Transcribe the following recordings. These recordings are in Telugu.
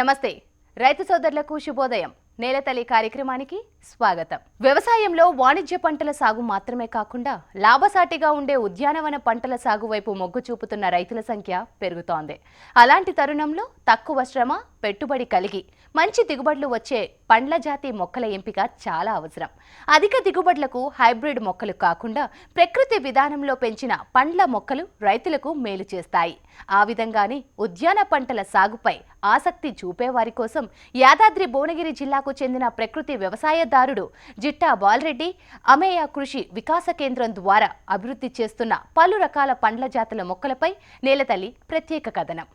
నమస్తే. రైతు సోదరులకు శుభోదయం. నేలతల్లి కార్యక్రమానికి స్వాగతం. వ్యవసాయంలో వాణిజ్య పంటల సాగు మాత్రమే కాకుండా లాభసాటిగా ఉండే ఉద్యానవన పంటల సాగు వైపు మొగ్గు చూపుతున్న రైతుల సంఖ్య పెరుగుతోంది. అలాంటి తరుణంలో తక్కువ శ్రమ పెట్టుబడి కలిగి మంచి దిగుబడులు వచ్చే పండ్ల జాతి మొక్కల ఎంపిక చాలా అవసరం. అధిక దిగుబడులకు హైబ్రిడ్ మొక్కలు కాకుండా ప్రకృతి విధానంలో పెంచిన పండ్ల మొక్కలు రైతులకు మేలు చేస్తాయి. ఆ విధంగానే ఉద్యాన పంటల సాగుపై ఆసక్తి చూపేవారి కోసం యాదాద్రి భువనగిరి జిల్లాకు చెందిన ప్రకృతి వ్యవసాయదారుడు జిట్టా బాలరెడ్డి అమేయ కృషి వికాస కేంద్రం ద్వారా అభివృద్ధి చేస్తున్న పలు రకాల పండ్ల జాతుల మొక్కలపై నేలతల్లి ప్రత్యేక కథనం.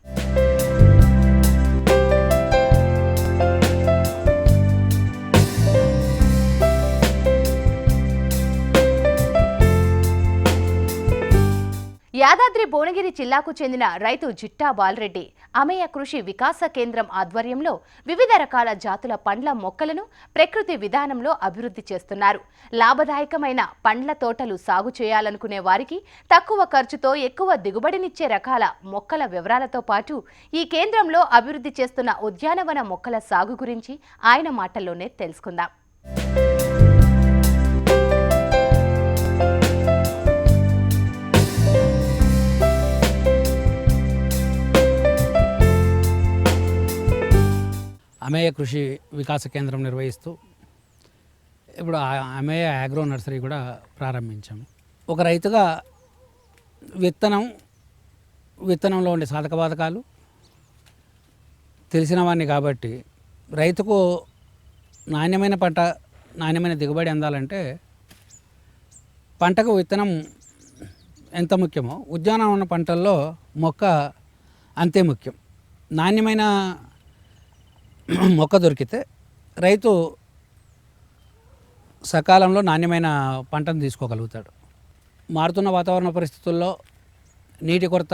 యాదాద్రి భువనగిరి జిల్లాకు చెందిన రైతు జిట్టా బాలరెడ్డి అమేయ కృషి వికాస కేంద్రం ఆధ్వర్యంలో వివిధ రకాల జాతుల పండ్ల మొక్కలను ప్రకృతి విధానంలో అభివృద్ధి చేస్తున్నారు. లాభదాయకమైన పండ్ల తోటలు సాగు చేయాలనుకునే వారికి తక్కువ ఖర్చుతో ఎక్కువ దిగుబడినిచ్చే రకాల మొక్కల వివరాలతో పాటు ఈ కేంద్రంలో అభివృద్ధి చేస్తున్న ఉద్యానవన మొక్కల సాగు గురించి ఆయన మాటల్లోనే తెలుసుకుందాం. అమేయ కృషి వికాస కేంద్రం నిర్వహిస్తూ ఇప్పుడు ఆ అమేయ అగ్రో నర్సరీ కూడా ప్రారంభించాము. ఒక రైతుగా విత్తనం విత్తనంలో ఉండే సాధక బాధకాలు తెలిసినవాడిని కాబట్టి రైతుకు నాణ్యమైన పంట నాణ్యమైన దిగుబడి అందాలంటే పంటకు విత్తనం ఎంత ముఖ్యమో ఉద్యానవన పంటల్లో మొక్క అంతే ముఖ్యం. నాణ్యమైన మొక్క దొరికితే రైతు సకాలంలో నాణ్యమైన పంటను తీసుకోగలుగుతాడు. మారుతున్న వాతావరణ పరిస్థితుల్లో నీటి కొరత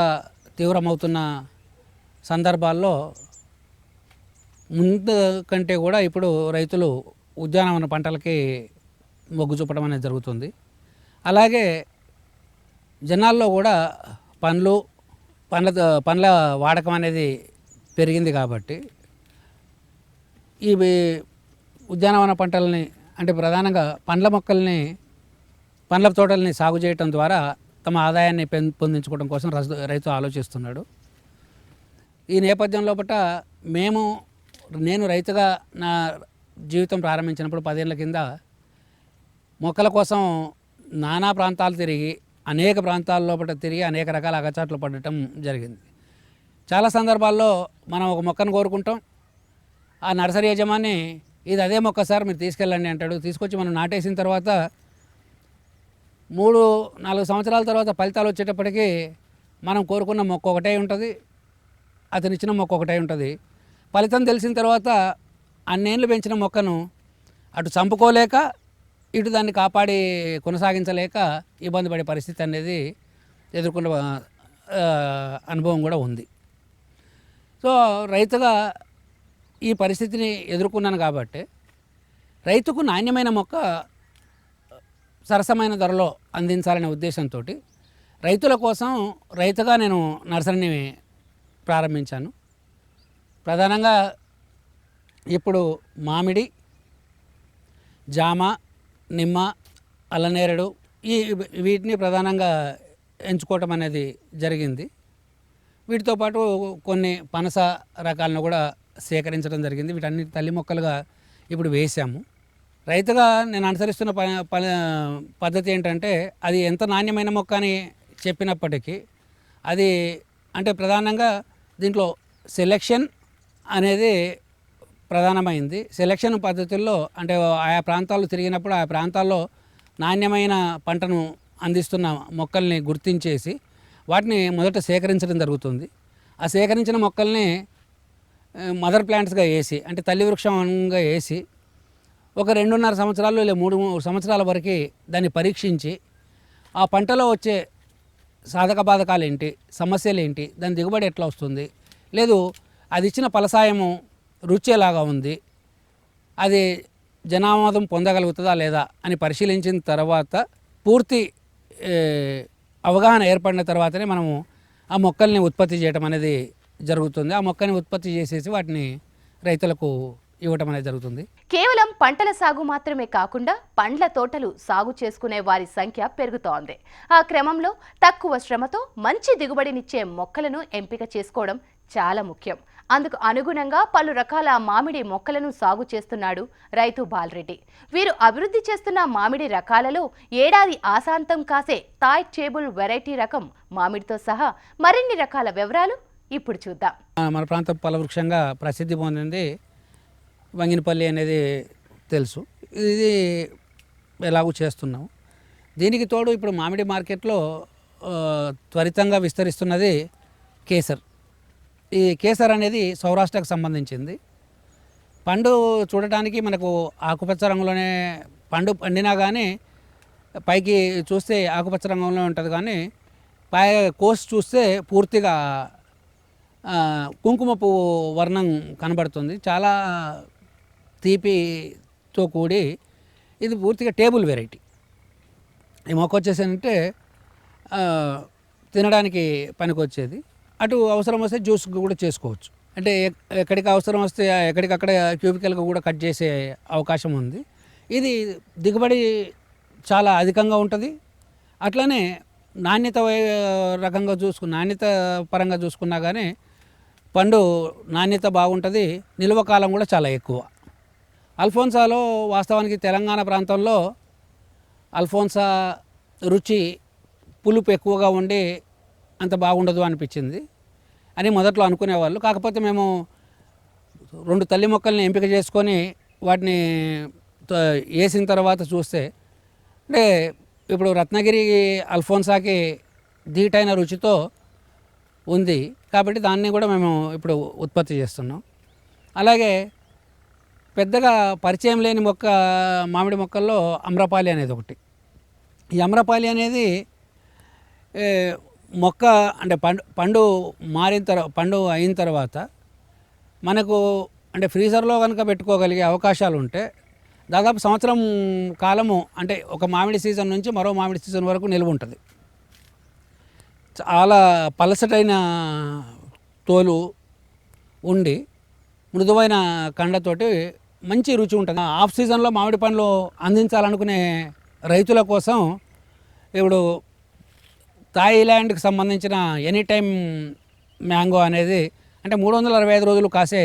తీవ్రమవుతున్న సందర్భాల్లో ముందు కంటే కూడా ఇప్పుడు రైతులు ఉద్యానవన పంటలకి మొగ్గు చూపడం అనేది జరుగుతుంది. అలాగే జనాల్లో కూడా పండ్లు పండ్ల పండ్ల వాడకం అనేది పెరిగింది కాబట్టి ఇవి ఉద్యానవన పంటలని అంటే ప్రధానంగా పండ్ల మొక్కల్ని పండ్ల తోటల్ని సాగు చేయటం ద్వారా తమ ఆదాయాన్ని పెం- పొందించుకోవడం కోసం రైతు ఆలోచిస్తున్నాడు. ఈ నేపథ్యం లోపల మేము నేను రైతుగా నా జీవితం ప్రారంభించినప్పుడు పదేళ్ళ కింద మొక్కల కోసం నానా ప్రాంతాలు తిరిగి అనేక ప్రాంతాల లోపల తిరిగి అనేక రకాల అగచాట్లు పడటం జరిగింది. చాలా సందర్భాల్లో మనం ఒక మొక్కను కోరుకుంటాం. ఆ నర్సరీ యజమాని ఇది అదే మొక్క సార్ మీరు తీసుకెళ్ళండి అంటాడు. తీసుకొచ్చి మనం నాటేసిన తర్వాత మూడు నాలుగు సంవత్సరాల తర్వాత ఫలితాలు వచ్చేటప్పటికి మనం కోరుకున్న మొక్క ఒకటే ఉంటుంది అతను ఇచ్చిన మొక్క ఒకటే ఉంటుంది. ఫలితం తెలిసిన తర్వాత అన్నేళ్ళు పెంచిన మొక్కను అటు చంపుకోలేక ఇటు దాన్ని కాపాడి కొనసాగించలేక ఇబ్బంది పడే పరిస్థితి అనేది ఎదుర్కొన్న అనుభవం కూడా ఉంది. సో రైతుగా ఈ పరిస్థితిని ఎదుర్కొన్నాను కాబట్టి రైతుకు నాణ్యమైన మొక్క సరసమైన ధరలో అందించాలనే ఉద్దేశంతో రైతుల కోసం రైతుగా నేను నర్సరీని ప్రారంభించాను. ప్రధానంగా ఇప్పుడు మామిడి జామ నిమ్మ అల్లనేరడు ఈ వీటిని ప్రధానంగా ఎంచుకోవటం అనేది జరిగింది. వీటితో పాటు కొన్ని పనస రకాలను కూడా సేకరించడం జరిగింది. వీటన్ని తల్లి మొక్కలుగా ఇప్పుడు వేసాము రైతుగా నేను అనుసరిస్తున్న ప పద్ధతి ఏంటంటే అది ఎంత నాణ్యమైన మొక్క అని చెప్పినప్పటికీ అది అంటే ప్రధానంగా దీంట్లో సెలెక్షన్ అనేది ప్రధానమైంది. సెలెక్షన్ పద్ధతుల్లో అంటే ఆయా ప్రాంతాలు తిరిగినప్పుడు ఆ ప్రాంతాల్లో నాణ్యమైన పంటను అందిస్తున్న మొక్కల్ని గుర్తించేసి వాటిని మొదట సేకరించడం జరుగుతుంది. ఆ సేకరించిన మొక్కల్ని మదర్ ప్లాంట్స్గా వేసి అంటే తల్లి వృక్షంగా వేసి ఒక రెండున్నర సంవత్సరాలు లేదా మూడు మూడు సంవత్సరాల వరకు దాన్ని పరీక్షించి ఆ పంటలో వచ్చే సాధక బాధకాలు ఏంటి సమస్యలు ఏంటి దాని దిగుబడి ఎట్లా వస్తుంది లేదు అది ఇచ్చిన ఫలసాయము రుచేలాగా ఉంది అది జనామోదం పొందగలుగుతుందా లేదా అని పరిశీలించిన తర్వాత పూర్తి అవగాహన ఏర్పడిన తర్వాతనే మనము ఆ మొక్కల్ని ఉత్పత్తి చేయడం అనేది జరుగుతుంది. ఆ మొక్కని ఉత్పత్తి చేసేసి వాటిని రైతులకు ఇవ్వటం అనేది జరుగుతుంది. కేవలం పంటల సాగు మాత్రమే కాకుండా పండ్ల తోటలు సాగు చేసుకునే వారి సంఖ్య పెరుగుతోంది. ఆ క్రమంలో తక్కువ శ్రమతో మంచి దిగుబడినిచ్చే మొక్కలను ఎంపిక చేసుకోవడం చాలా ముఖ్యం. అందుకు అనుగుణంగా పలు రకాల మామిడి మొక్కలను సాగు చేస్తున్నాడు రైతు బాలరెడ్డి. వీరు అభివృద్ధి చేస్తున్న మామిడి రకాలలో ఏడాది ఆశాంతం కాసే తాయ్ టేబుల్ వెరైటీ రకం మామిడితో సహా మరిన్ని రకాల వివరాలు ఇప్పుడు చూద్దాం. మన ప్రాంతం ఫలవృక్షంగా ప్రసిద్ధి పొందింది వంగినపల్లి అనేది తెలుసు. ఇది ఎలాగూ చేస్తున్నాం దీనికి తోడు ఇప్పుడు మామిడి మార్కెట్లో త్వరితంగా విస్తరిస్తున్నది కేసర్. ఈ కేసర్ అనేది సౌరాష్ట్రకు సంబంధించింది. పండు చూడటానికి మనకు ఆకుపచ్చ రంగులోనే పండు పండినా కానీ పైకి చూస్తే ఆకుపచ్చ రంగంలో ఉంటుంది కానీ పై కోసి చూస్తే పూర్తిగా కుంకుమ పువ్వు వర్ణం కనబడుతుంది. చాలా తీపితో కూడి ఇది పూర్తిగా టేబుల్ వెరైటీ. ఈ మొక్క వచ్చేసంటే తినడానికి పనికొచ్చేది. అటు అవసరం వస్తే జ్యూస్ కూడా చేసుకోవచ్చు. అంటే ఎక్కడికి అవసరం వస్తే ఎక్కడికక్కడ క్యూబికల్గా కూడా కట్ చేసే అవకాశం ఉంది. ఇది దిగుబడి చాలా అధికంగా ఉంటుంది. అట్లనే నాణ్యత రకంగా చూసుకు నాణ్యత పరంగా చూసుకున్నా కానీ పండు నాణ్యత బాగుంటుంది నిల్వ కాలం కూడా చాలా ఎక్కువ. అల్ఫోన్సాలో వాస్తవానికి తెలంగాణ ప్రాంతంలో అల్ఫోన్సా రుచి పులుపు ఎక్కువగా ఉండి అంత బాగుండదు అనిపించింది అని మొదట్లో అనుకునేవాళ్ళు. కాకపోతే మేము రెండు తల్లి మొక్కల్ని ఎంపిక చేసుకొని వాటిని వేసిన తర్వాత చూస్తే అంటే ఇప్పుడు రత్నగిరి అల్ఫోన్సాకి ధీటైన రుచితో ఉంది. కాబట్టి దాన్ని కూడా మేము ఇప్పుడు ఉత్పత్తి చేస్తున్నాం. అలాగే పెద్దగా పరిచయం లేని మొక్క మామిడి మొక్కల్లో అమ్రపాలి అనేది ఒకటి. ఈ అమ్రపాలి అనేది మొక్క అంటే పండు పండు మారిన తర్వాత పండు అయిన తర్వాత మనకు అంటే ఫ్రీజర్లో కనుక పెట్టుకోగలిగే అవకాశాలు ఉంటే దాదాపు సంవత్సరం కాలము అంటే ఒక మామిడి సీజన్ నుంచి మరో మామిడి సీజన్ వరకు నిల్వ ఉంటుంది చాలా పలసటైన తోలు ఉండి మృదువైన కండతోటి మంచి రుచి ఉంటుంది. ఆఫ్ సీజన్లో మామిడి పండ్లు అందించాలనుకునే రైతుల కోసం ఇప్పుడు థాయిలాండ్కి సంబంధించిన ఎనీ టైం మ్యాంగో అనేది అంటే మూడు వందల అరవై ఐదు రోజులు కాసే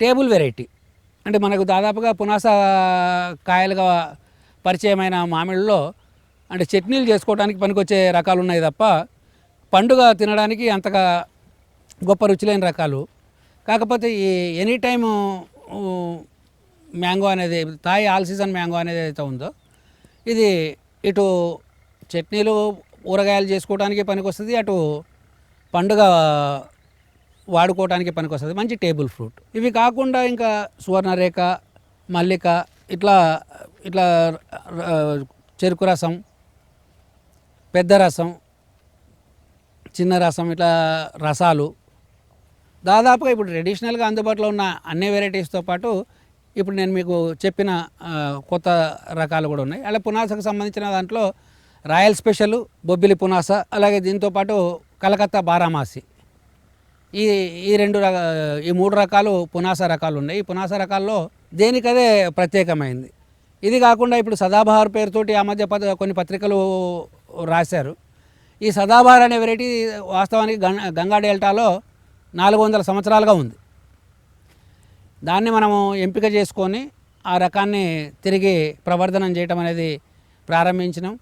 టేబుల్ వెరైటీ. అంటే మనకు దాదాపుగా పునాస కాయలుగా పరిచయమైన మామిడిలో అంటే చట్నీలు చేసుకోవడానికి పనికొచ్చే రకాలు ఉన్నాయి తప్ప పండుగ తినడానికి అంతగా గొప్ప రుచి లేని రకాలు. కాకపోతే ఈ ఎనీ టైము మ్యాంగో అనేది తాయి ఆల్ సీజన్ మ్యాంగో అనేది ఏదైతే ఉందో ఇది ఇటు చట్నీలు ఊరగాయలు చేసుకోవడానికి పనికొస్తుంది అటు పండుగ వాడుకోవడానికి పనికొస్తుంది. మంచి టేబుల్ ఫ్రూట్. ఇవి కాకుండా ఇంకా సువర్ణరేఖ మల్లిక ఇట్లా ఇట్లా చెరుకు రసం పెద్ద రసం చిన్న రసం ఇట్లా రసాలు. దాదాపుగా ఇప్పుడు ట్రెడిషనల్గా అందుబాటులో ఉన్న అన్ని వెరైటీస్తో పాటు ఇప్పుడు నేను మీకు చెప్పిన కొత్త రకాలు కూడా ఉన్నాయి. అలా పునాసకు సంబంధించిన దాంట్లో రాయల్ స్పెషల్ బొబ్బిలి పునాస అలాగే దీంతో పాటు కలకత్తా బారామాసి. ఈ ఈ రెండు ఈ మూడు రకాలు పునాస రకాలు ఉన్నాయి. ఈ పునాస రకాల్లో దేనికదే ప్రత్యేకమైంది. ఇది కాకుండా ఇప్పుడు సదాబహార్ పేరుతోటి ఆ మధ్య పద కొన్ని పత్రికలు రాశారు. ఈ సదాబార్ అనే వెరైటీ వాస్తవానికి గం- గంగా డెల్టాలో నాలుగు వందల సంవత్సరాలుగా ఉంది. దాన్ని మనము ఎంపిక చేసుకొని ఆ రకాన్ని తిరిగి ప్రవర్ధనం చేయటం అనేది ప్రారంభించినాం.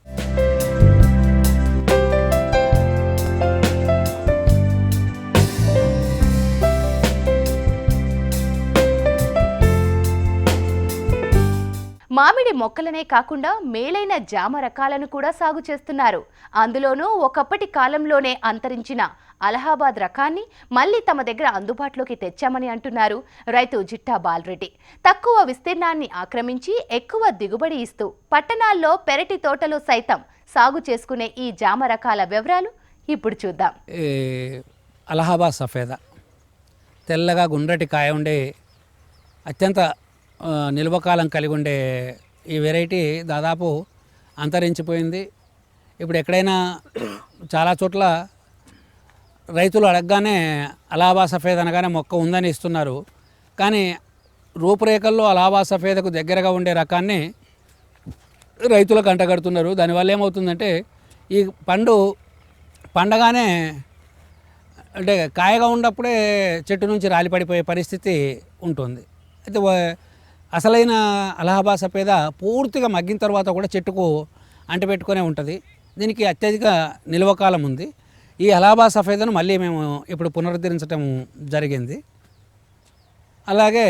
మామిడి మొక్కలనే కాకుండా మేలైన జామ రకాలను కూడా సాగు చేస్తున్నారు. అందులోనూ ఒకప్పటి కాలంలోనే అంతరించిన అలహాబాద్ రకాన్ని మళ్ళీ తమ దగ్గర అందుబాటులోకి తెచ్చామని అంటున్నారు రైతు జిట్టా బాలరెడ్డి. తక్కువ విస్తీర్ణాన్ని ఆక్రమించి ఎక్కువ దిగుబడి ఇస్తూ పట్టణాల్లో పెరటి తోటలు సైతం సాగు చేసుకునే ఈ జామ రకాల వివరాలు ఇప్పుడు చూద్దాం. అలహాబాద్ సఫేదా. తెల్లగా గుండ్రటి కాయ ఉండే అత్యంత నిల్వకాలం కలిగి ఉండే ఈ వెరైటీ దాదాపు అంతరించిపోయింది. ఇప్పుడు ఎక్కడైనా చాలా చోట్ల రైతులు అడగగానే అలాభా సఫేద్ అనగానే మొక్క ఉందని ఇస్తున్నారు. కానీ రూపురేఖల్లో అలాభా సఫేదకు దగ్గరగా ఉండే రకాన్ని రైతులకు అంటగడుతున్నారు. దానివల్ల ఏమవుతుందంటే ఈ పండు పండగానే అంటే కాయగా ఉన్నప్పుడే చెట్టు నుంచి రాలిపడిపోయే పరిస్థితి ఉంటుంది. అయితే అసలైన అలహాబాద్ సఫేద పూర్తిగా మగ్గిన తర్వాత కూడా చెట్టుకు అంటిపెట్టుకునే ఉంటుంది. దీనికి అత్యధిక నిల్వకాలం ఉంది. ఈ అలహాబాద్ సఫేదను మళ్ళీ మేము ఇప్పుడు పునరుద్ధరించడం జరిగింది. అలాగే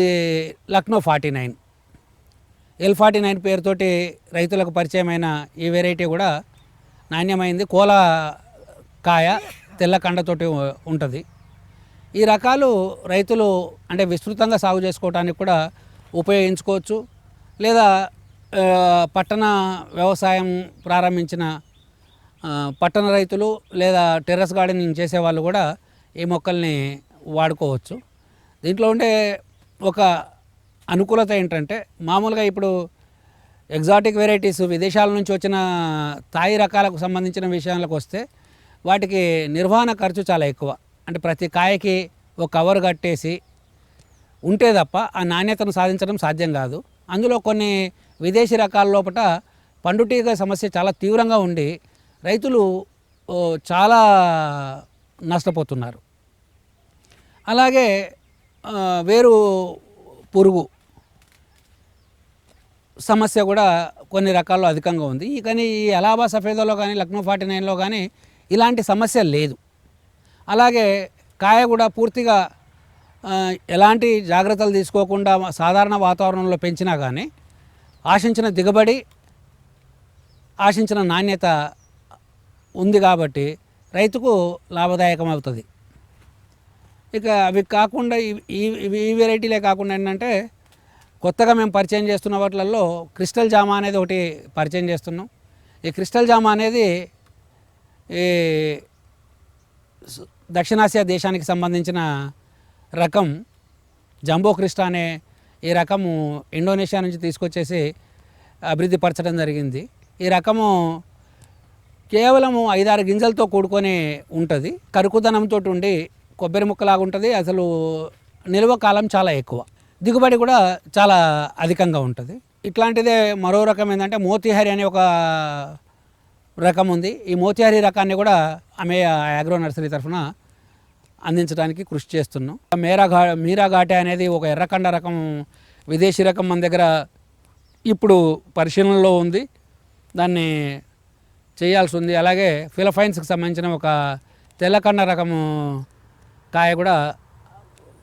ఈ Lucknow forty nine L forty nine పేరుతోటి రైతులకు పరిచయమైన ఈ వెరైటీ కూడా నాణ్యమైంది. కోల కాయ తెల్ల కండతోటి ఉంటుంది. ఈ రకాలు రైతులు అంటే విస్తృతంగా సాగు చేసుకోవడానికి కూడా ఉపయోగించుకోవచ్చు. లేదా పట్టణ వ్యవసాయం ప్రారంభించిన పట్టణ రైతులు లేదా టెర్రస్ గార్డెనింగ్ చేసేవాళ్ళు కూడా ఈ మొక్కల్ని వాడుకోవచ్చు. దీంట్లో ఉండే ఒక అనుకూలత ఏంటంటే మామూలుగా ఇప్పుడు ఎగ్జాటిక్ వెరైటీస్ విదేశాల నుంచి వచ్చిన తాయి రకాలకు సంబంధించిన విషయాలకు వస్తే వాటికి నిర్వహణ ఖర్చు చాలా ఎక్కువ. అంటే ప్రతి కాయకి ఒక కవర్ కట్టేసి ఉంటే తప్ప ఆ నాణ్యతను సాధించడం సాధ్యం కాదు. అందులో కొన్ని విదేశీ రకాల లోపల పండుటీగ సమస్య చాలా తీవ్రంగా ఉండి రైతులు చాలా నష్టపోతున్నారు. అలాగే వేరు పురుగు సమస్య కూడా కొన్ని రకాల్లో అధికంగా ఉంది. ఈ కానీ ఈ అలాబా సఫేదాలో కానీ లక్నో ఫార్టీ నైన్లో కానీ ఇలాంటి సమస్య లేదు. అలాగే కాయ కూడా పూర్తిగా ఎలాంటి జాగ్రత్తలు తీసుకోకుండా సాధారణ వాతావరణంలో పెంచినా కానీ ఆశించిన దిగుబడి ఆశించిన నాణ్యత ఉంది కాబట్టి రైతుకు లాభదాయకం అవుతుంది. ఇక అవి కాకుండా ఇవి- ఈ ఇవి ఈ వెరైటీలే కాకుండా ఏంటంటే కొత్తగా మేము పరిచయం చేస్తున్న వాటిలలో క్రిస్టల్ జామా అనేది ఒకటి పరిచయం చేస్తున్నాం. ఈ క్రిస్టల్ జామా అనేది ఈ దక్షిణాసియా దేశానికి సంబంధించిన రకం జంబో క్రిస్టా అనే ఈ రకము ఇండోనేషియా నుంచి తీసుకొచ్చేసి అభివృద్ధి పరచడం జరిగింది. ఈ రకము కేవలము ఐదారు గింజలతో కూడుకొని ఉంటుంది. కరుకుదనంతో ఉండి కొబ్బరి ముక్కలాగా ఉంటుంది. అసలు నిల్వ కాలం చాలా ఎక్కువ. దిగుబడి కూడా చాలా అధికంగా ఉంటుంది. ఇట్లాంటిదే మరో రకం ఏంటంటే మోతిహరి అనే ఒక రకం ఉంది. ఈ మోతిహారి రకాన్ని కూడా ఆమె అగ్రో నర్సరీ తరఫున అందించడానికి కృషి చేస్తున్నాం. మేరా ఘా మీరా ఘాటే అనేది ఒక ఎర్రకండ రకం విదేశీ రకం మన దగ్గర ఇప్పుడు పరిశీలనలో ఉంది. దాన్ని చేయాల్సి ఉంది. అలాగే ఫిలఫైన్స్కి సంబంధించిన ఒక తెల్లకండ రకము కాయ కూడా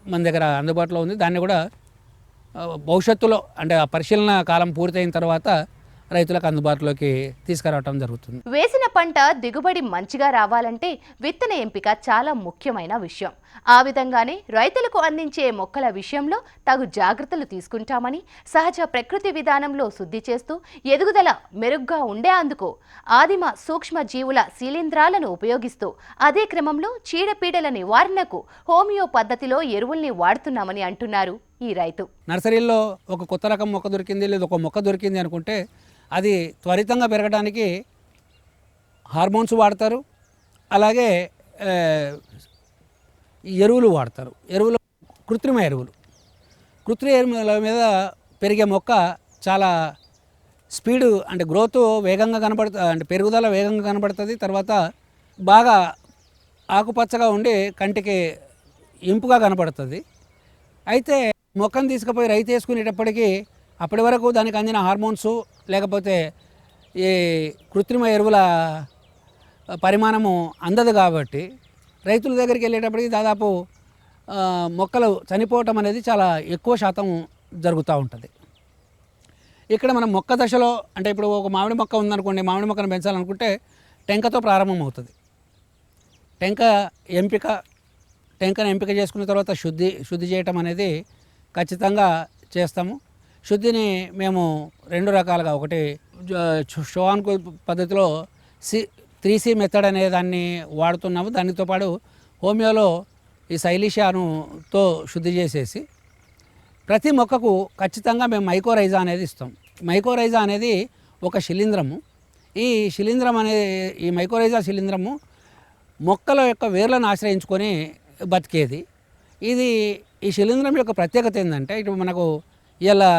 మన దగ్గర అందుబాటులో ఉంది. దాన్ని కూడా భవిష్యత్తులో అంటే ఆ పరిశీలన కాలం పూర్తయిన తర్వాత రైతులకు అందుబాటులోకి తీసుకురావటం జరుగుతుంది. వేసిన పంట దిగుబడి మంచిగా రావాలంటే విత్తన ఎంపిక చాలా ముఖ్యమైన విషయం. ఆ విధంగానే రైతులకు అందించే మొక్కల విషయంలో తగు జాగ్రత్తలు తీసుకుంటామని సహజ ప్రకృతి విధానంలో శుద్ధి చేస్తూ ఎదుగుదల మెరుగ్గా ఉండే అందుకు ఆదిమ సూక్ష్మ జీవుల శీలింద్రాలను ఉపయోగిస్తూ అదే క్రమంలో చీడపీడల నివారణకు హోమియో పద్ధతిలో ఎరువుల్ని వాడుతున్నామని అంటున్నారు ఈ రైతు. నర్సరీలో ఒక కొత్త రకం మొక్క దొరికింది లేదా ఒక మొక్క దొరికింది అనుకుంటే అది త్వరితంగా పెరగడానికి హార్మోన్స్ వాడతారు. అలాగే ఎరువులు వాడతారు. ఎరువులు కృత్రిమ ఎరువులు. కృత్రిమ ఎరువుల మీద పెరిగే మొక్క చాలా స్పీడు అంటే గ్రోత్ వేగంగా కనబడుతుంది అంటే పెరుగుదల వేగంగా కనబడుతుంది తర్వాత బాగా ఆకుపచ్చగా ఉండి కంటికి ఇంపుగా కనపడుతుంది. అయితే మొక్కను తీసుకుపోయి రైతు వేసుకునేటప్పటికీ అప్పటి వరకు దానికి అందిన హార్మోన్స్ లేకపోతే ఈ కృత్రిమ ఎరువుల పరిమాణము అందదు కాబట్టి రైతుల దగ్గరికి వెళ్ళేటప్పటికి దాదాపు మొక్కలు చనిపోవటం అనేది చాలా ఎక్కువ శాతం జరుగుతూ ఉంటుంది. ఇక్కడ మనం మొక్క దశలో అంటే ఇప్పుడు ఒక మామిడి మొక్క ఉందనుకోండి మామిడి మొక్కను పెంచాలనుకుంటే టెంకతో ప్రారంభం అవుతుంది టెంక ఎంపిక టెంకను ఎంపిక చేసుకున్న తర్వాత శుద్ధి శుద్ధి చేయటం అనేది ఖచ్చితంగా చేస్తాము. శుద్ధిని మేము రెండు రకాలుగా ఒకటి షోవాన్కు పద్ధతిలో సి త్రీ సి మెథడ్ అనే దాన్ని వాడుతున్నాము. దానితో పాటు హోమియోలో ఈ శైలిషాను శుద్ధి చేసేసి ప్రతి మొక్కకు ఖచ్చితంగా మేము మైకోరైజా అనేది ఇస్తాం. మైకోరైజా అనేది ఒక శిలీంద్రము. ఈ శిలీంద్రం అనే ఈ మైకోరైజా శిలీంధ్రము మొక్కల యొక్క వేర్లను ఆశ్రయించుకొని బతికేది. ఇది ఈ శిలీంధ్రం యొక్క ప్రత్యేకత ఏంటంటే ఇటు మనకు ఇలా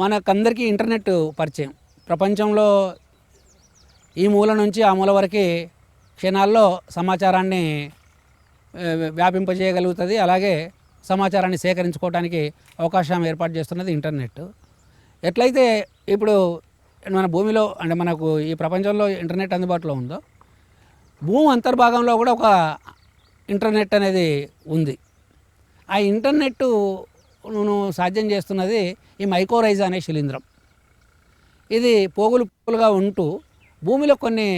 మనకందరికీ ఇంటర్నెట్ పరిచయం. ప్రపంచంలో ఈ మూల నుంచి ఆ మూల వరకు క్షణాల్లో సమాచారాన్ని వ్యాపింపజేయగలుగుతుంది. అలాగే సమాచారాన్ని సేకరించుకోవడానికి అవకాశం ఏర్పాటు చేస్తున్నది ఇంటర్నెట్. ఎట్లయితే ఇప్పుడు మన భూమిలో అంటే మనకు ఈ ప్రపంచంలో ఇంటర్నెట్ అందుబాటులో ఉందో భూమి అంతర్భాగంలో కూడా ఒక ఇంటర్నెట్ అనేది ఉంది. ఆ ఇంటర్నెట్ నువ్వు సాధ్యం చేస్తున్నది ఈ మైకోరైజా అనే శిలీంధ్రం ఇది పోగులు పోగులుగా ఉంటూ భూమిలో కొన్ని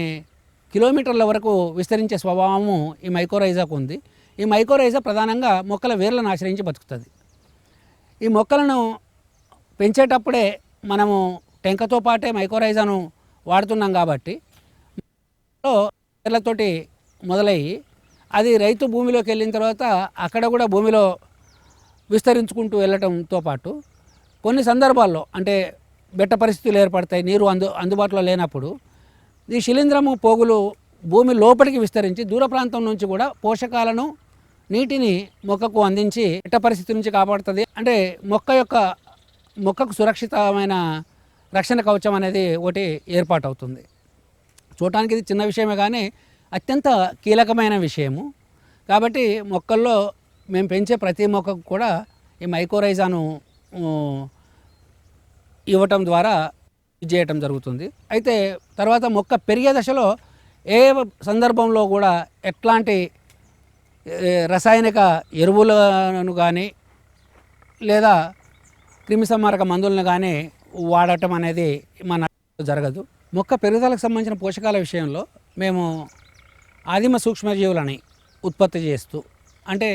కిలోమీటర్ల వరకు విస్తరించే స్వభావము ఈ మైకోరైజాకు ఉంది. ఈ మైకోరైజా ప్రధానంగా మొక్కల వేర్లను ఆశ్రయించి బతుకుతుంది. ఈ మొక్కలను పెంచేటప్పుడే మనము టెంకతో పాటే మైకోరైజాను వాడుతున్నాం కాబట్టి వేర్లతోటి మొదలయ్యి అది రైతు భూమిలోకి వెళ్ళిన తర్వాత అక్కడ కూడా భూమిలో విస్తరించుకుంటూ వెళ్ళటంతో పాటు కొన్ని సందర్భాల్లో అంటే బెట్ట పరిస్థితులు ఏర్పడతాయి నీరు అందు అందుబాటులో లేనప్పుడు ఈ శిలీంధ్రము పోగులు భూమి లోపలికి విస్తరించి దూర ప్రాంతం నుంచి కూడా పోషకాలను నీటిని మొక్కకు అందించి బెట్ట పరిస్థితి నుంచి కాపాడుతుంది. అంటే మొక్క యొక్క మొక్కకు సురక్షితమైన రక్షణ కవచం అనేది ఒకటి ఏర్పాటు అవుతుంది చూడటానికి ఇది చిన్న విషయమే కానీ అత్యంత కీలకమైన విషయము. కాబట్టి మొక్కల్లో మేము పెంచే ప్రతి మొక్కకు కూడా ఈ మైకోరైజాను ఇవ్వటం ద్వారా ఇది చేయటం జరుగుతుంది. అయితే తర్వాత మొక్క పెరిగే దశలో ఏ సందర్భంలో కూడా ఎట్లాంటి రసాయనిక ఎరువులను కానీ లేదా క్రిమిసంహారక మందులను కానీ వాడటం అనేది మన జరగదు. మొక్క పెరుగుదలకు సంబంధించిన పోషకాల విషయంలో మేము ఆదిమ సూక్ష్మజీవులని ఉత్పత్తి చేస్తూ అంటే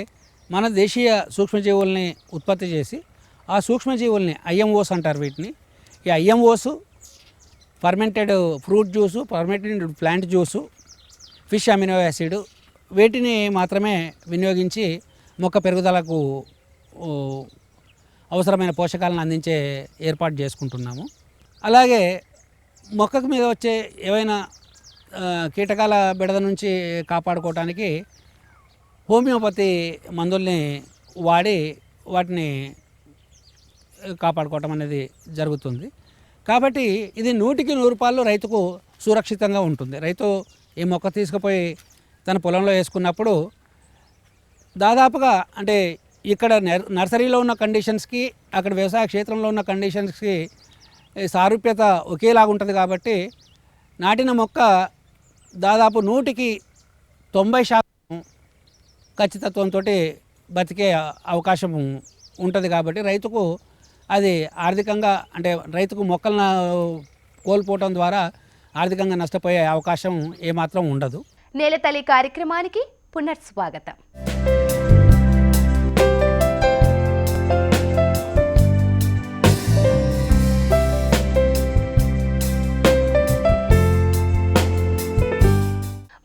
మన దేశీయ సూక్ష్మజీవుల్ని ఉత్పత్తి చేసి ఆ సూక్ష్మజీవుల్ని ఐఎంఓస్ అంటారు వీటిని. ఈ IMOs fermented fruit juice fermented plant juice fish amino acid వీటిని మాత్రమే వినియోగించి మొక్క పెరుగుదలకు అవసరమైన పోషకాలను అందించే ఏర్పాటు చేసుకుంటున్నాము. అలాగే మొక్కకు మీద వచ్చే ఏవైనా కీటకాల బిడద నుంచి కాపాడుకోవటానికి హోమియోపతి మందుల్ని వాడి వాటిని కాపాడుకోవటం అనేది జరుగుతుంది. కాబట్టి ఇది నూటికి నూరు రూపాయలు రైతుకు సురక్షితంగా ఉంటుంది. రైతు ఈ మొక్క తీసుకుపోయి తన పొలంలో వేసుకున్నప్పుడు దాదాపుగా అంటే ఇక్కడ నర్- నర్సరీలో ఉన్న కండిషన్స్కి అక్కడ వ్యవసాయ క్షేత్రంలో ఉన్న కండిషన్స్కి సారూప్యత ఒకేలాగా ఉంటుంది కాబట్టి నాటిన మొక్క దాదాపు నూటికి తొంభై శాతం ఖచ్చితత్వంతో బతికే అవకాశం ఉంటుంది కాబట్టి రైతుకు అది ఆర్థికంగా అంటే రైతుకు మొక్కలను కోల్పోవటం ద్వారా ఆర్థికంగా నష్టపోయే అవకాశం ఏమాత్రం ఉండదు. నేలతల్లి కార్యక్రమానికి పునర్స్వాగతం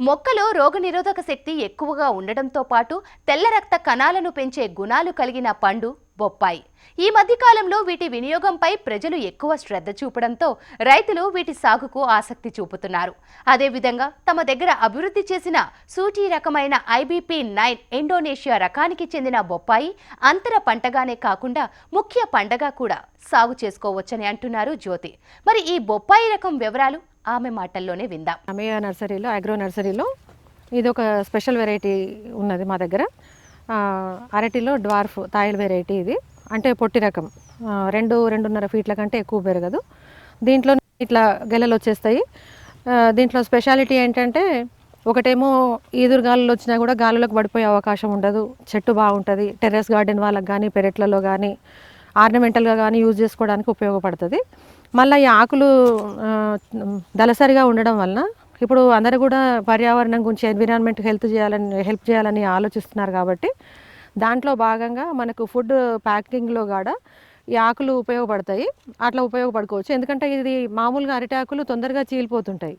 మొక్కలో రోగనిరోధక శక్తి ఎక్కువగా ఉండడంతో పాటు తెల్ల రక్త కణాలను పెంచే గుణాలు కలిగిన పండు బొప్పాయి. ఈ మధ్య కాలంలో వీటి వినియోగంపై ప్రజలు ఎక్కువ శ్రద్ధ చూపడంతో రైతులు వీటి సాగుకు ఆసక్తి చూపుతున్నారు. అదేవిధంగా తమ దగ్గర అభివృద్ధి చేసిన సూటీ రకమైన ఐబీపీ నైన్ ఇండోనేషియా రకానికి చెందిన బొప్పాయి అంతర పంటగానే కాకుండా ముఖ్య పండగ కూడా సాగు చేసుకోవచ్చని అంటున్నారు జ్యోతి. మరి ఈ బొప్పాయి రకం వివరాలు ఆమె మాటల్లోనే విందాం. అమేయ నర్సరీలో అగ్రో నర్సరీలో ఇది ఒక స్పెషల్ వెరైటీ ఉన్నది మా దగ్గర. అరటిలో డ్వార్ఫ్ తాయిల్ వెరైటీ ఇది. అంటే పొట్టి రకం. రెండు రెండున్నర ఫీట్ల కంటే ఎక్కువ పెరగదు. దీంట్లో ఇట్లా గెలలు వచ్చేస్తాయి. దీంట్లో స్పెషాలిటీ ఏంటంటే ఒకటేమో ఈదురు గాలులు వచ్చినా కూడా గాలులకు పడిపోయే అవకాశం ఉండదు. చెట్టు బాగుంటుంది. టెర్రస్ గార్డెన్ వాళ్ళకి కానీ పెరట్లలో కానీ ఆర్నమెంటల్గా కానీ యూజ్ చేసుకోవడానికి ఉపయోగపడుతుంది. మళ్ళీ ఈ ఆకులు దళసరిగా ఉండడం వలన ఇప్పుడు అందరూ కూడా పర్యావరణం గురించి ఎన్విరాన్మెంట్ హెల్త్ చేయాలని హెల్ప్ చేయాలని ఆలోచిస్తున్నారు కాబట్టి దాంట్లో భాగంగా మనకు ఫుడ్ ప్యాకింగ్లో కూడా ఈ ఆకులు ఉపయోగపడతాయి. అట్లా ఉపయోగపడుకోవచ్చు. ఎందుకంటే ఇది మామూలుగా అరటి ఆకులు తొందరగా చీలిపోతుంటాయి.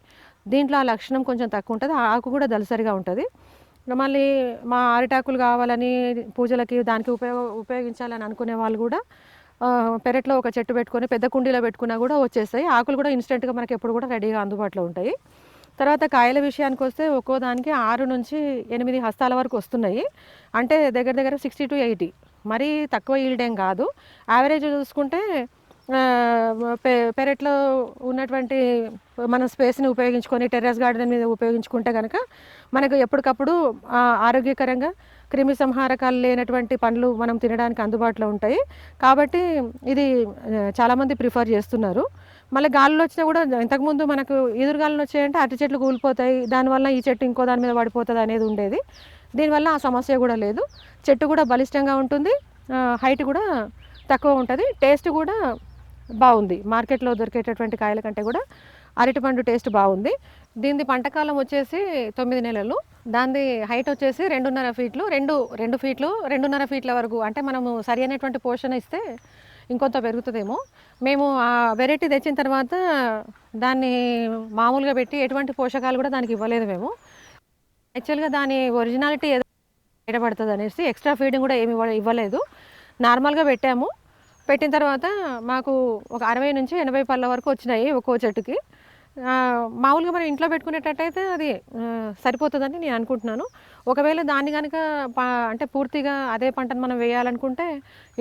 దీంట్లో ఆ లక్షణం కొంచెం తక్కువ ఉంటుంది. ఆ ఆకు కూడా దళసరిగా ఉంటుంది. మళ్ళీ మా అరిటాకులు కావాలని పూజలకి దానికి ఉపయోగ ఉపయోగించాలని అనుకునే వాళ్ళు కూడా పెరట్లో ఒక చెట్టు పెట్టుకొని పెద్ద కుండీలో పెట్టుకున్నా కూడా వచ్చేస్తాయి. ఆకులు కూడా ఇన్స్టెంట్గా మనకి ఎప్పుడు కూడా రెడీగా అందుబాటులో ఉంటాయి. తర్వాత కాయల విషయానికి వస్తే ఒక్కో దానికి ఆరు నుంచి ఎనిమిది హస్తాల వరకు వస్తున్నాయి. అంటే దగ్గర దగ్గర సిక్స్టీ టు ఎయిటీ మరీ తక్కువ ఈల్డేం ఏం కాదు. యావరేజ్ చూసుకుంటే పె పెరట్లో ఉన్నటువంటి మన స్పేస్ని ఉపయోగించుకొని టెర్రస్ గార్డెన్ మీద ఉపయోగించుకుంటే కనుక మనకు ఎప్పటికప్పుడు ఆరోగ్యకరంగా క్రిమి సంహారకాలు లేనటువంటి పండ్లు మనం తినడానికి అందుబాటులో ఉంటాయి. కాబట్టి ఇది చాలామంది ప్రిఫర్ చేస్తున్నారు. మళ్ళీ గాలులు వచ్చినా కూడా ఇంతకుముందు మనకు ఎదురు గాలులు వచ్చాయంటే అరటి చెట్లు కూలిపోతాయి దానివల్ల ఈ చెట్టు ఇంకో దాని మీద పడిపోతుంది అనేది ఉండేది. దీనివల్ల ఆ సమస్య కూడా లేదు. చెట్టు కూడా బలిష్టంగా ఉంటుంది హైట్ కూడా తక్కువ ఉంటుంది. టేస్ట్ కూడా బాగుంది. మార్కెట్లో దొరికేటటువంటి కాయల కంటే కూడా అరటిపండు టేస్ట్ బాగుంది. దీనిది పంటకాలం వచ్చేసి తొమ్మిది నెలలు. దానిది హైట్ వచ్చేసి రెండున్నర ఫీట్లు రెండు రెండు ఫీట్లు రెండున్నర ఫీట్ల వరకు. అంటే మనము సరి అయినటువంటి పోషణ ఇస్తే ఇంకొంత పెరుగుతుందేమో. మేము ఆ వెరైటీ తెచ్చిన తర్వాత దాన్ని మామూలుగా పెట్టి ఎటువంటి పోషకాలు కూడా దానికి ఇవ్వలేదు మేము. యాక్చువల్గా దాని ఒరిజినాలిటీ ఏదో బయటపడుతుంది అనేసి ఎక్స్ట్రా ఫీడింగ్ కూడా ఏమి ఇవ్వలేదు. నార్మల్గా పెట్టాము. పెట్టిన తర్వాత మాకు ఒక అరవై నుంచి ఎనభై పళ్ళ వరకు వచ్చినాయి ఒక్కో చెట్టుకి. మామూలుగా మనం ఇంట్లో పెట్టుకునేటట్టయితే అది సరిపోతుందని నేను అనుకుంటున్నాను. ఒకవేళ దాన్ని కనుక అంటే పూర్తిగా అదే పంటను మనం వేయాలనుకుంటే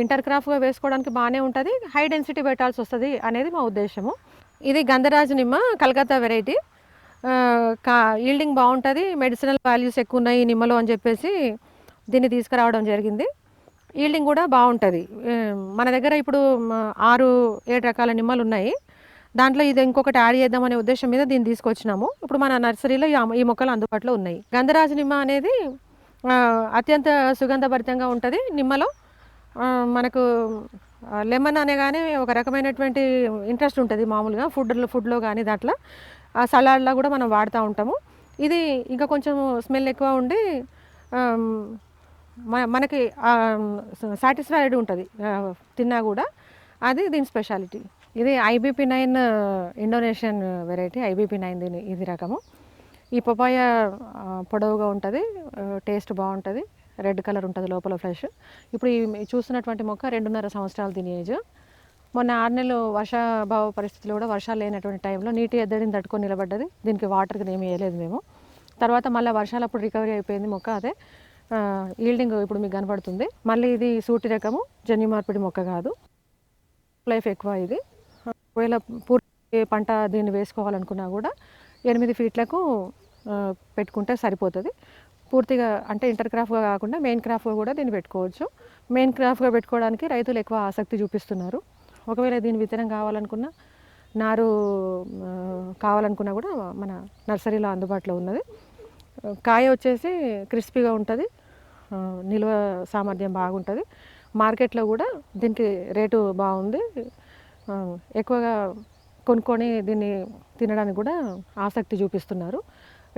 ఇంటర్ క్రాఫ్గా వేసుకోవడానికి బాగానే ఉంటుంది. హై డెన్సిటీ పెట్టాల్సి వస్తుంది అనేది మా ఉద్దేశము. ఇది గంధరాజు నిమ్మ కలకత్తా వెరైటీ. కా ఈల్డింగ్ బాగుంటుంది. మెడిసినల్ వాల్యూస్ ఎక్కువ ఉన్నాయి ఈ నిమ్మలో అని చెప్పేసి దీన్ని తీసుకురావడం జరిగింది. ఈల్డింగ్ కూడా బాగుంటుంది. మన దగ్గర ఇప్పుడు ఆరు ఏడు రకాల నిమ్మలు ఉన్నాయి. దాంట్లో ఇది ఇంకొకటి యాడ్ చేద్దామనే ఉద్దేశం మీద దీన్ని తీసుకొచ్చినాము. ఇప్పుడు మన నర్సరీలో ఈ మొక్కలు అందుబాటులో ఉన్నాయి. గంధరాజు నిమ్మ అనేది అత్యంత సుగంధభరితంగా ఉంటుంది. నిమ్మలో మనకు లెమన్ అనగానే ఒక రకమైనటువంటి ఇంట్రెస్ట్ ఉంటుంది మామూలుగా ఫుడ్లో ఫుడ్లో కానీ దాంట్లో. ఆ సలాడ్లో కూడా మనం వాడుతూ ఉంటాము. ఇది ఇంకా కొంచెం స్మెల్ ఎక్కువ ఉండి మనకి సాటిస్ఫైడ్ ఉంటుంది తిన్నా కూడా. అది దీని స్పెషాలిటీ. ఇది IBP nine uh, Indonesian uh, variety IBP nine దీని ఇది రకము. ఈ పపాయ uh, పొడవుగా ఉంటుంది టేస్ట్ బాగుంటుంది రెడ్ కలర్ ఉంటుంది లోపల ఫ్రెష్ ఇప్పుడు ఈ చూస్తున్నటువంటి మొక్క రెండున్నర సంవత్సరాలు దీని ఏజ్. మొన్న ఆరు నెలలు వర్షాభావ పరిస్థితులు కూడా వర్షాలు లేనటువంటి టైంలో నీటి ఎద్దడిని తట్టుకొని నిలబడ్డది. దీనికి వాటర్కి ఏమి వేయలేదు మేము. తర్వాత మళ్ళీ వర్షాలు అప్పుడు రికవరీ అయిపోయింది మొక్క అదే. ఈల్డింగ్ ఇప్పుడు మీకు కనపడుతుంది. మళ్ళీ ఇది సూటి రకము జన్యు మార్పిడి మొక్క కాదు. లైఫ్ ఎక్కువ ఇది. ఒకవేళ పూర్తి పంట దీన్ని వేసుకోవాలనుకున్నా కూడా ఎనిమిది ఫీట్లకు పెట్టుకుంటే సరిపోతుంది. పూర్తిగా అంటే ఇంటర్ క్రాఫ్ట్గా కాకుండా మెయిన్ క్రాఫ్ట్గా కూడా దీన్ని పెట్టుకోవచ్చు. మెయిన్ క్రాఫ్ట్గా పెట్టుకోవడానికి రైతులు ఎక్కువ ఆసక్తి చూపిస్తున్నారు. ఒకవేళ దీని విత్తనం కావాలనుకున్నా నారు కావాలనుకున్నా కూడా మన నర్సరీలో అందుబాటులో ఉన్నది. కాయ వచ్చేసి క్రిస్పీగా ఉంటుంది. నిల్వ సామర్థ్యం బాగుంటుంది. మార్కెట్లో కూడా దీనికి రేటు బాగుంది. ఎక్కువగా కొనుక్కొని దీన్ని తినడానికి కూడా ఆసక్తి చూపిస్తున్నారు.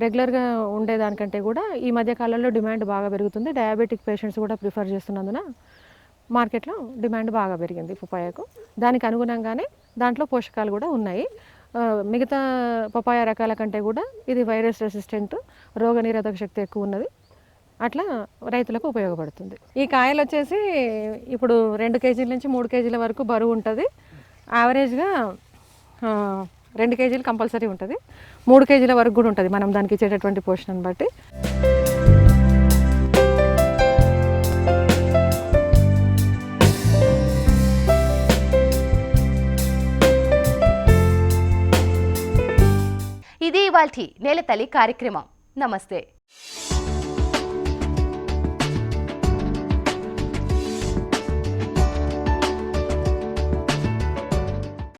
రెగ్యులర్గా ఉండేదానికంటే కూడా ఈ మధ్య కాలంలో డిమాండ్ బాగా పెరుగుతుంది. డయాబెటిక్ పేషెంట్స్ కూడా ప్రిఫర్ చేస్తున్నందున మార్కెట్లో డిమాండ్ బాగా పెరిగింది పపాయాకు. దానికి అనుగుణంగానే దాంట్లో పోషకాలు కూడా ఉన్నాయి. మిగతా పపాయ రకాల కంటే కూడా ఇది వైరస్ రెసిస్టెంట్ రోగనిరోధక శక్తి ఎక్కువ ఉన్నది. అట్లా రైతులకు ఉపయోగపడుతుంది. ఈ కాయలు వచ్చేసి ఇప్పుడు రెండు కేజీల నుంచి మూడు కేజీల వరకు బరువు ఉంటుంది. యావరేజ్గా రెండు కేజీలు కంపల్సరీ ఉంటుంది. మూడు కేజీల వరకు కూడా ఉంటుంది. మనం దానికి ఇచ్చేటటువంటి పోషణను బట్టి. ఇది ఇవాల్టి నేలతల్లి కార్యక్రమం. నమస్తే.